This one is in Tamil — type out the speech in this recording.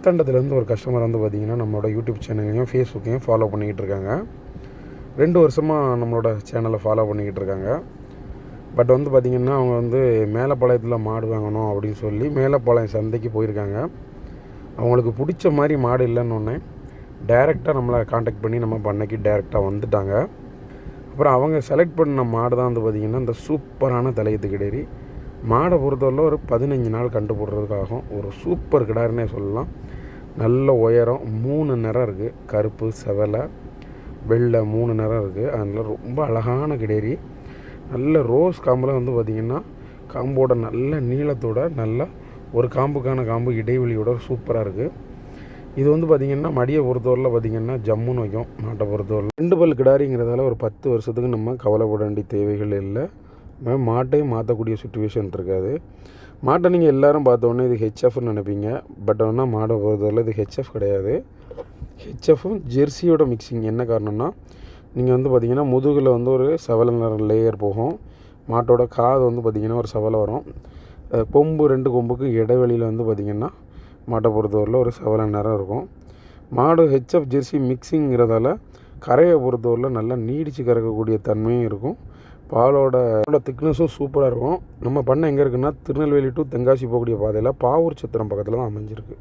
மார்த்தாண்டத்துலேருந்து ஒரு கஸ்டமர் வந்து பார்த்திங்கன்னா நம்மளோட யூடியூப் சேனலையும் ஃபேஸ்புக்கையும் ஃபாலோ பண்ணிக்கிட்டு இருக்காங்க. ரெண்டு வருஷமாக நம்மளோட சேனலை ஃபாலோ பண்ணிக்கிட்டு இருக்காங்க. பட் வந்து பார்த்திங்கன்னா அவங்க வந்து மேலப்பாளையத்தில் மாடு வாங்கணும் அப்படின்னு சொல்லி மேலப்பாளையம் சந்தைக்கு போயிருக்காங்க. அவங்களுக்கு பிடிச்ச மாதிரி மாடு இல்லைன்னு டேரெக்டாக நம்மளை காண்டாக்ட் பண்ணி நம்ம பண்ணைக்கு டைரெக்டாக வந்துட்டாங்க. அப்புறம் அவங்க செலக்ட் பண்ண மாடு தான் வந்து பார்த்திங்கன்னா இந்த சூப்பரான தலையத்து மாடை பொறுத்தவரை ஒரு பதினஞ்சு நாள் கண்டு போடுறதுக்காகும் ஒரு சூப்பர் கிடாருன்னே சொல்லலாம். நல்ல உயரம் மூணு நிறம் இருக்குது கருப்பு செவலை வெள்ளை மூணு நிறம் இருக்குது அதனால் ரொம்ப அழகான கிடேரி. நல்ல ரோஸ் காம்பில் வந்து பார்த்திங்கன்னா காம்போட நல்ல நீளத்தோட நல்ல ஒரு காம்புக்கான காம்பு இடைவெளியோட சூப்பராக இருக்குது இது வந்து பார்த்திங்கன்னா மடியை பொறுத்தவரையில் பார்த்திங்கன்னா ஜம்முன்னு வைக்கும். மாட்டை பொறுத்தவரையில் ரெண்டு பல் கிடாரிங்கிறதால ஒரு பத்து வருஷத்துக்கு நம்ம கவலைப்பட வேண்டிய தேவைகள் இல்லை. மாட்டையும் மாற்றக்கூடிய சுச்சுவேஷன் இருக்காது. மாட்டை நீங்கள் எல்லோரும் பார்த்தோன்னே இது ஹெச்எஃப்னு நினைப்பீங்க. பட் ஆனால் மாடை பொறுத்தவரை இது ஹெச்எஃப் கிடையாது. ஹெச்எஃப்பும் ஜெர்சியோட மிக்சிங் என்ன காரணம்னா நீங்கள் வந்து பார்த்தீங்கன்னா முதுகில் வந்து ஒரு செவல நிற லேயர் போகும். மாட்டோட காது வந்து பார்த்திங்கன்னா ஒரு செவலை வரும். கொம்பு ரெண்டு கொம்புக்கு இடைவெளியில் வந்து பார்த்திங்கன்னா மாட்டை பொறுத்தவரையில் ஒரு செவல நிறம் இருக்கும். மாடு ஹெச்எஃப் ஜெர்சி மிக்சிங்கிறதால கரையை பொறுத்தவரையில் நல்லா நீடிச்சு கறக்கக்கூடிய தன்மையும் இருக்கும். பாலோட திக்னஸும் சூப்பராக இருக்கும். நம்ம பண்ணை எங்கே இருக்குன்னா திருநெல்வேலி டு தென்காசி போகக்கூடிய பாதையில் பாவூர் சத்திரம் பக்கத்தில் தான் அமைஞ்சிருக்கு.